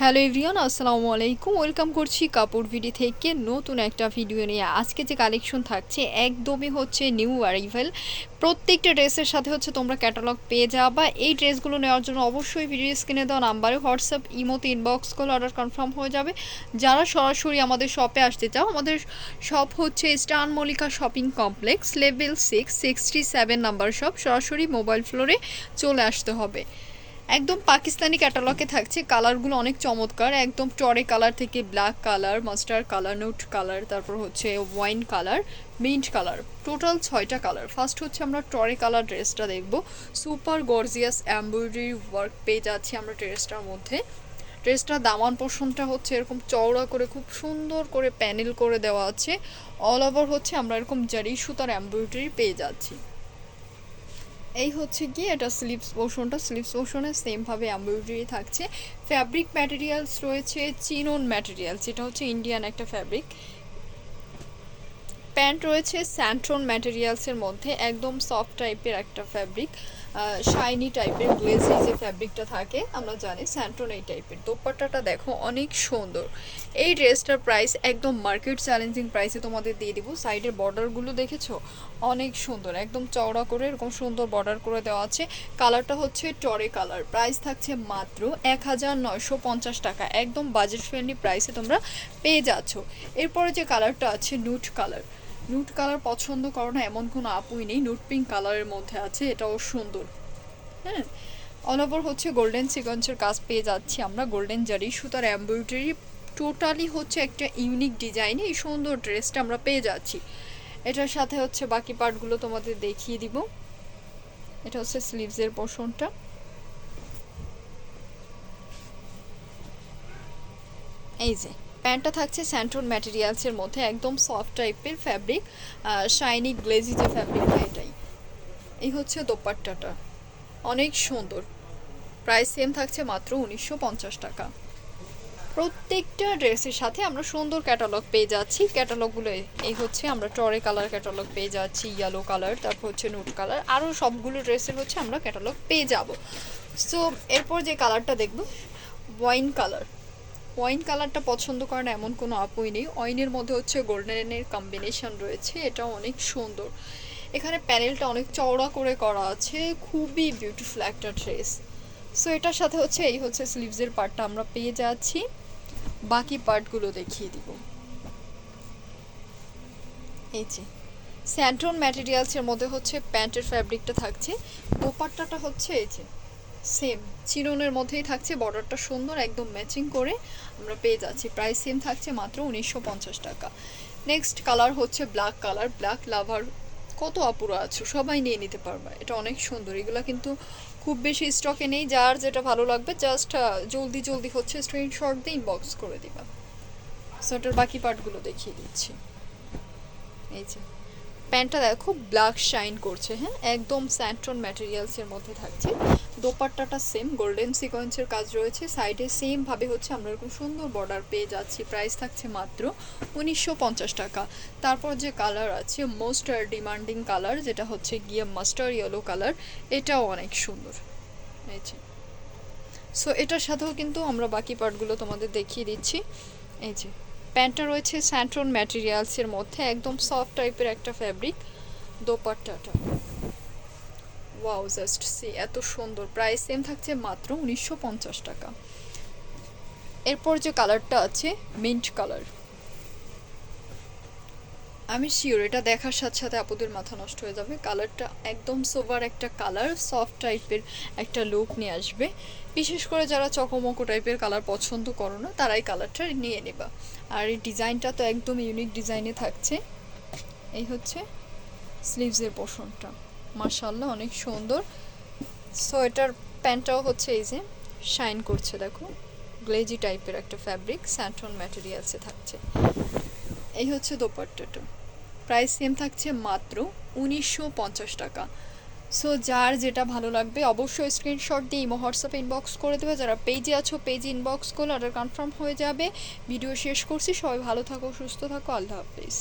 Hello everyone আসসালামু আলাইকুম। Welcome করছি কাপড় ভিডি থেকে নতুন একটা ভিডিও নিয়ে। আজকে যে কালেকশন থাকছে, একদমই হচ্ছে নিউ অ্যারাইভেল প্রত্যেকটা ড্রেসের সাথে হচ্ছে তোমরা ক্যাটালগ পেয়ে যাবা। এই ড্রেসগুলো নেওয়ার জন্য অবশ্যই ভিডিও স্ক্রিনে দেওয়া নাম্বারে হোয়াটসঅ্যাপ ইমোতে ইনবক্স করলে অর্ডার কনফার্ম হয়ে যাবে। যারা সরাসরি আমাদের শপে আসতে চাও, আমাদের শপ হচ্ছে Eastern Mallika shopping complex level six sixty seven number shop সরাসরি মোবাইল ফ্লোরে চলে আসতে হবে। একদম পাকিস্তানি ক্যাটালগে থাকছে কালারগুলো অনেক চমৎকার। একদম টরে কালার থেকে black colour mustard colour nude colour তারপর হচ্ছে wine colour mint colour total ছয়টা কালার ফার্স্ট হচ্ছে আমরা টরে কালার ড্রেসটা দেখব। সুপার গর্জিয়াস এমব্রয়ডারি ওয়ার্ক পেয়ে যাচ্ছি আমরা ড্রেসটার মধ্যে। ড্রেসটার দামান পোষণটা হচ্ছে এরকম চওড়া করে, খুব সুন্দর করে প্যানেল করে দেওয়া আছে। অল ওভার হচ্ছে আমরা এরকম জারি সুতার এমব্রয়ডারি পেয়ে যাচ্ছি। এই হচ্ছে গিয়ে এটা স্লিপস পোর্শনটা স্লিপস পোর্শনে সেমভাবে এমব্রয়ডারি থাকছে। ফ্যাব্রিক ম্যাটেরিয়ালস রয়েছে চিনন ম্যাটেরিয়ালস যেটা হচ্ছে ইন্ডিয়ান একটা ফ্যাব্রিক প্যান্ট রয়েছে স্যান্ট্রন ম্যাটেরিয়ালসের মধ্যে, একদম সফট টাইপের একটা ফ্যাব্রিক শাইনি টাইপের গ্লেজি যে ফ্যাব্রিকটা থাকে, আমরা জানি স্যান্টন এই টাইপের দোপাট্টাটা দেখো অনেক সুন্দর। এই ড্রেসটার প্রাইস একদম মার্কেট চ্যালেঞ্জিং প্রাইসে তোমাদের দিয়ে দিব। সাইডের বর্ডারগুলো দেখেছ? অনেক সুন্দর। একদম চওড়া করে, এরকম সুন্দর বর্ডার করে দেওয়া আছে। কালারটা হচ্ছে টরে কালার প্রাইস থাকছে মাত্র এক হাজার নয়শো পঞ্চাশ টাকা। একদম বাজেট ফ্রেন্ডলি প্রাইসে তোমরা পেয়ে যাচ্ছ। এরপরে যে কালারটা আছে নুট কালার নুট কালার পছন্দ করো না এমন কোনো আপুই নেই। নুট পিঙ্ক কালারের মধ্যে আছে, এটাও সুন্দর। হ্যাঁ? অল ওভার হচ্ছে গোল্ডেন সিকোয়েন্সের কাজ পেয়ে যাচ্ছি আমরা। গোল্ডেন জারি সুতার এমব্রয়ডারি টোটালি হচ্ছে একটা ইউনিক ডিজাইনে এই সুন্দর ড্রেসটা আমরা পেয়ে যাচ্ছি। এটার সাথে হচ্ছে বাকি পার্টগুলো তোমাদের দেখিয়ে দিব। এটা হচ্ছে স্লিভসের পোর্শনটা এই যে। প্যান্টটা থাকছে স্যান্ট্রন ম্যাটেরিয়ালসের মধ্যে, একদম সফট টাইপের ফ্যাব্রিক শাইনি গ্লেজি যে ফ্যাব্রিকটা এটাই। এই হচ্ছে দোপাট্টাটা। অনেক সুন্দর। প্রাইস সেম থাকছে মাত্র উনিশশো পঞ্চাশ টাকা। প্রত্যেকটা ড্রেসের সাথে আমরা সুন্দর ক্যাটালগ পেয়ে যাচ্ছি। ক্যাটালগুলো এই হচ্ছে আমরা টরে কালার ক্যাটালগ পেয়ে যাচ্ছি ইয়েলো কালার তারপর হচ্ছে নুট কালার আরও সবগুলো ড্রেসের হচ্ছে আমরা ক্যাটালগ পেয়ে যাব। সো এরপর যে কালারটা দেখব ওয়াইন কালার ওয়াইন কালারটা পছন্দ করে না এমন কোনো আপুই নেই। ওয়াইনের মধ্যে হচ্ছে গোল্ডেনের কম্বিনেশন রয়েছে এটা অনেক সুন্দর। এখানে প্যানেলটা অনেক চওড়া করে করা আছে, খুবই বিউটিফুল একটা ড্রেস সো এটার সাথে হচ্ছে এই হচ্ছে স্লিভসের পার্টটা আমরা পেয়ে যাচ্ছি। বাকি পার্টগুলো দেখিয়ে দিব। এই যে স্যান্ট্রন ম্যাটেরিয়ালসের মধ্যে হচ্ছে প্যান্টের ফ্যাব্রিকটা থাকছে। দোপাট্টাটা হচ্ছে এই যে সেম চিরনের মধ্যেই থাকছে বর্ডারটা সুন্দর, একদম ম্যাচিং করে আমরা পেয়ে যাচ্ছি। প্রাইস সেম থাকছে মাত্র উনিশশো টাকা। নেক্সট কালার হচ্ছে ব্ল্যাক কালার ব্ল্যাক লাভার কত অপুরা আছো, সবাই নিয়ে নিতে পারবা। এটা অনেক সুন্দর। এগুলো কিন্তু খুব বেশি স্টকে নেই। যার যেটা ভালো লাগবে জাস্ট জলদি জলদি হচ্ছে স্ক্রিনশট দিয়ে ইনবক্স করে দিবা। সো এটার বাকি পার্টগুলো দেখিয়ে দিচ্ছি। এই যে। প্যান্টটা দেখো, খুব ব্ল্যাক শাইন করছে হ্যাঁ? একদম স্যান্ট্রন ম্যাটেরিয়ালসের মধ্যে থাকছে। দোপাট্টাটা সেম গোল্ডেন সিকোয়েন্সের কাজ রয়েছে। সাইডে সেমভাবে হচ্ছে আমরা এরকম সুন্দর বর্ডার পেয়ে যাচ্ছি। প্রাইস থাকছে মাত্র উনিশশো পঞ্চাশ টাকা। তারপর যে কালার আছে মোস্ট ডিমান্ডিং কালার যেটা হচ্ছে গিয়ে মাস্টার ইয়েলো কালার এটাও অনেক সুন্দর। এই যে। সো এটার সাথেও কিন্তু আমরা বাকি পার্টগুলো তোমাদের দেখিয়ে দিচ্ছি। এই যে। প্যান্টটা রয়েছে স্যান্ট্রন ম্যাটেরিয়ালসের মধ্যে, একদম সফট টাইপের একটা ফ্যাব্রিক দোপাট্টাটা ওয়াও জাস্ট সি এত সুন্দর। প্রাইস সেম থাকছে মাত্র উনিশশো পঞ্চাশ টাকা। এরপর যে কালারটা আছে মিন্ট কালার আমি শিওর এটা দেখার সাথে সাথে আপুদের মাথা নষ্ট হয়ে যাবে। কালারটা একদম সোভার একটা কালার সফট টাইপের একটা লুক নিয়ে আসবে। বিশেষ করে যারা চকমকো টাইপের কালার পছন্দ করো না, তারাই কালারটা নিয়ে নেবা। আর এই ডিজাইনটা তো একদম ইউনিক ডিজাইনে থাকছে। এই হচ্ছে স্লিভসের পোষণটা। মার্শাল্লাহ অনেক সুন্দর। সো এটার প্যান্টটাও হচ্ছে এই যে শাইন করছে, দেখো। গ্লেজি টাইপের একটা ফ্যাব্রিক স্যান্টন ম্যাটেরিয়ালসে থাকছে। এই হচ্ছে দোপাট্টাটা। প্রাইস সেম থাকছে মাত্র উনিশশো পঞ্চাশ টাকা। সো যার যেটা ভালো লাগবে, অবশ্যই স্ক্রিনশট দিয়ে ইমো হোয়াটসঅ্যাপে ইনবক্স করে দেবে। যারা পেজে আছো পেজে ইনবক্স করলে অর্ডার কনফার্ম হয়ে যাবে। ভিডিও শেষ করছি। সবাই ভালো থাকো, সুস্থ থাকো। আল্লাহ হাফিজ।